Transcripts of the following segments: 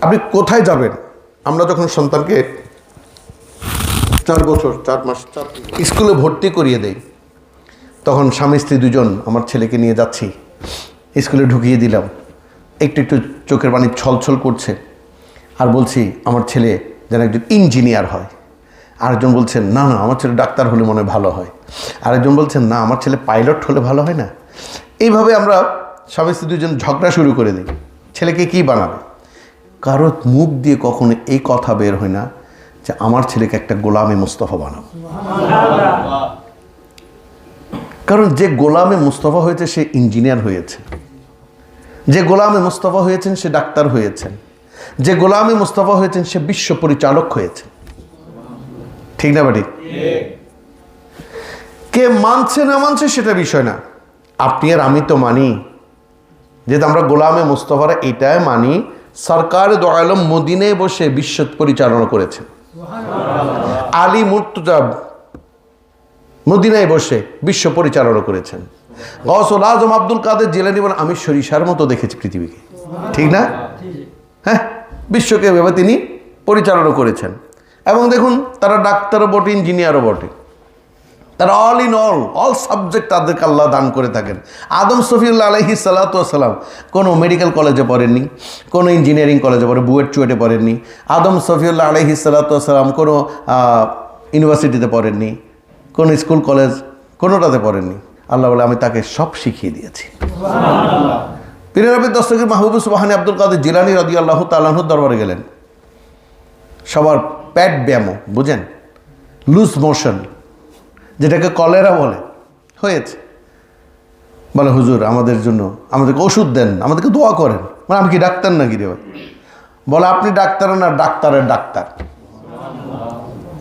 আপনি কোথায় যাবেন? আমরা যখন সন্তানকে চার বছর, চার মাস, চার স্কুলে ভর্তি করিয়ে দেই, তখন স্বামী, স্ত্রী দুজন আমার ছেলেকে নিয়ে যাচ্ছি। স্কুলে ঢুকিয়ে দিলাম। একটু একটু চোখের পানি ছলছল করছে। আর বলছি, আমার ছেলে যেন একজন ইঞ্জিনিয়ার হয়। আরেকজন বলছেন, না না, আমার ছেলে ডাক্তার হলে মনে ভালো হয়। আরেকজন বলছেন, না, আমার ছেলে পাইলট হলে ভালো হয় না? এইভাবে আমরা স্বামী, স্ত্রী দুজন ঝগড়া শুরু করে দিই। ছেলেকে কি বানাবে? কারও মুখ দিয়ে কখনো এই কথা বের হয় না যে আমার ছেলেকে একটা গোলামে মুস্তফা বানাবো কারণ যে গোলামে মুস্তফা হয়েছে, সে ইঞ্জিনিয়ার হয়েছে। যে গোলামে মুস্তফা হয়েছেন, সে ডাক্তার হয়েছেন। যে গোলামে মুস্তফা হয়েছেন, সে বিশ্ব পরিচালক হয়েছে ঠিক না বাড়ি? কে মানছে না মানছে সেটা বিষয় না। আপনি আর আমি তো মানি। যেহেতু আমরা গোলামে মুস্তফারা এটাই মানি সরকার দয়ালম মদিনে বসে বিশ্ব পরিচালনা করেছেন। আলী মুর্তজাব মদিনায় বসে বিশ্ব পরিচালনা করেছেন। গসল আজম আব্দুল কাদের জেলানি বলেন, আমি সরিষার মতো দেখেছি পৃথিবীকে। ঠিক না? হ্যাঁ? বিশ্বকে ভেবে তিনি পরিচালনা করেছেন। এবং দেখুন, তারা ডাক্তারও বটে, ইঞ্জিনিয়ারও বটে। তারা all in all all subject তাদেরকে আল্লাহ দান করে থাকেন। আদম সফিউল্লা আলহি সাল্লাতাম কোনো মেডিকেল কলেজে পড়েননি কোনো ইঞ্জিনিয়ারিং কলেজে পড়ে বুয়েট চুয়েটে পড়েননি। আদম সফিউল্লাহ আলহি সাল্লাতাম কোনো ইউনিভার্সিটিতে পড়েননি কোনো স্কুল কলেজ কোনোটাতে পড়েননি। আল্লাহ বলে আমি তাকে সব শিখিয়ে দিয়েছি। পীরের দস্তগীর মাহবুব সুবাহানি আব্দুল কাদের জিলানি রদি আল্লাহ তাল্লাহুর দরবারে গেলেন। সবার প্যাট ব্যায়ামো বুঝেন? লুজ মোশন যেটাকে কলেরা বলে, হয়েছে। বলে, হুজুর, আমাদের জন্য, আমাদেরকে ওষুধ দেন, আমাদেরকে দোয়া করেন। মানে আমি কি ডাক্তার নাকি রে ভাই? বলে, আপনি ডাক্তার না, ডাক্তারের ডাক্তার।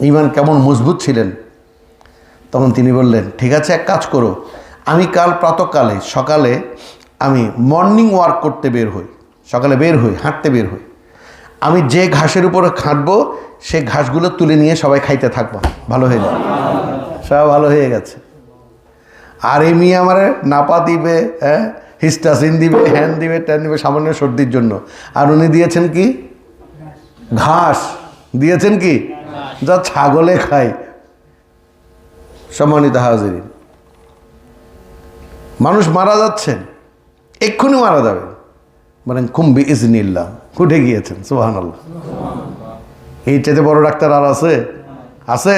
ইমান কেমন মজবুত ছিলেন? তখন তিনি বললেন, ঠিক আছে, এক কাজ করো। আমি কাল প্রাতকালে, সকালে আমি মর্নিং ওয়ার্ক করতে বের হই। সকালে বের হই, হাঁটতে বের হই। আমি যে ঘাসের উপরে খাঁটবো, সে ঘাসগুলো তুলে নিয়ে সবাই খাইতে থাকব। ভালো হয়ে যাবে। সব ভালো হয়ে গেছে। আর এই মেয়ে আমার নাপা দিবে হ্যাঁ হিস্টাসিন দিবে, হ্যান দিবে ট্যান দিবে, সামান্য সর্দির জন্য। আর উনি দিয়েছেন কি? ঘাস। দিয়েছেন কি? যা ছাগলে খায়। সম্মানিত হাজিরিন। মানুষ মারা যাচ্ছেন, এক্ষুনি মারা যাবে মানে কুম্বি ইজনিল্লাহ উঠে গিয়েছেন সুহান আল্লাহ এই চাইতে বড় ডাক্তার আর আছে? আছে?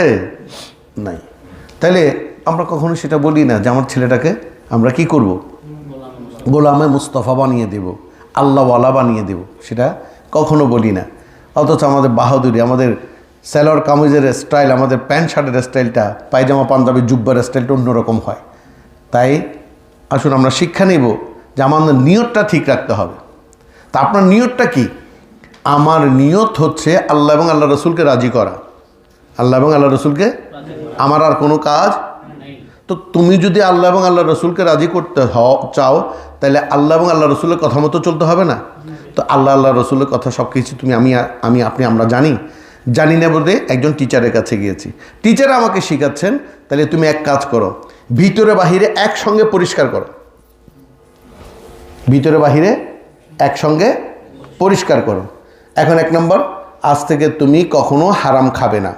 নাই। তাইলে আমরা কখনো সেটা বলি না যে আমার ছেলেটাকে আমরা কি করব? গোলামে মুস্তফা বানিয়ে দেব আল্লাহওয়ালা বানিয়ে দেব, সেটা কখনো বলি না। অথচ আমাদের বাহাদুরি, আমাদের স্যালোয়ার কামিজের স্টাইল, আমাদের প্যান্ট শার্টের স্টাইলটা, পায়জামা, পাঞ্জাবি, জুব্বার স্টাইলটা অন্যরকম হয়। তাই আসুন আমরা শিক্ষা নেব যে আমাদের নিয়তটা ঠিক রাখতে হবে। তা আপনার নিয়তটা কি? আমার নিয়ত হচ্ছে আল্লাহ এবং আল্লাহ রসুলকে রাজি করা। আল্লাহ এবং আল্লাহ রসুলকে? আমার আর কোনো কাজ তো তুমি যদি আল্লাহ এবং আল্লাহ রসুলকে রাজি করতে চাও, তাহলে আল্লাহ এবং আল্লাহ রসুলের কথা মতো চলতে হবে না। তো আল্লাহ আল্লাহ রসুলের কথা সব কিছু তুমি আমি আমি, আপনি, আমরা জানি। জানি না বলতে একজন টিচারের কাছে গিয়েছি। টিচার আমাকে শেখাচ্ছেন, তাহলে তুমি এক কাজ করো। ভিতরে, বাহিরে একসঙ্গে পরিষ্কার করো। ভিতরে, বাহিরে একসঙ্গে পরিষ্কার করো। এখন এক নম্বর, আজ থেকে তুমি কখনো হারাম খাবে না।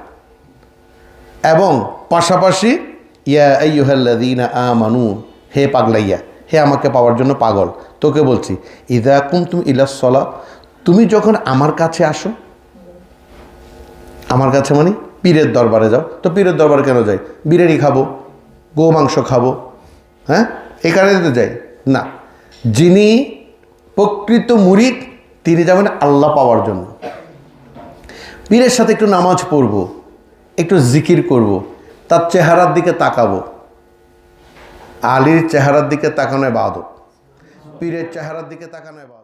এবং পাশাপাশি, ইয়া আইয়ুহাল্লাযীনা আমানু, হে পাগলাইয়া, হে আমাকে পাওয়ার জন্য পাগল, তোকে বলছি, ইদা কুম তুমি ইলাসলা তুমি যখন আমার কাছে আসো, আমার কাছে মানে পীরের দরবারে যাও, তো পীরের দরবারে কেন যাই? বিরিয়ানি খাব, গো মাংস খাব হ্যাঁ? কারণে তো যাই। না, যিনি প্রকৃত মুরিদ, তিনি যাবেন আল্লাহ পাওয়ার জন্য। পীরের সাথে একটু নামাজ পড়ব, একটু জিকির করব। তার চেহারার দিকে তাকাবো। আলীর চেহারার দিকে তাকানো বাদক পীরের চেহারার দিকে তাকানো বাদক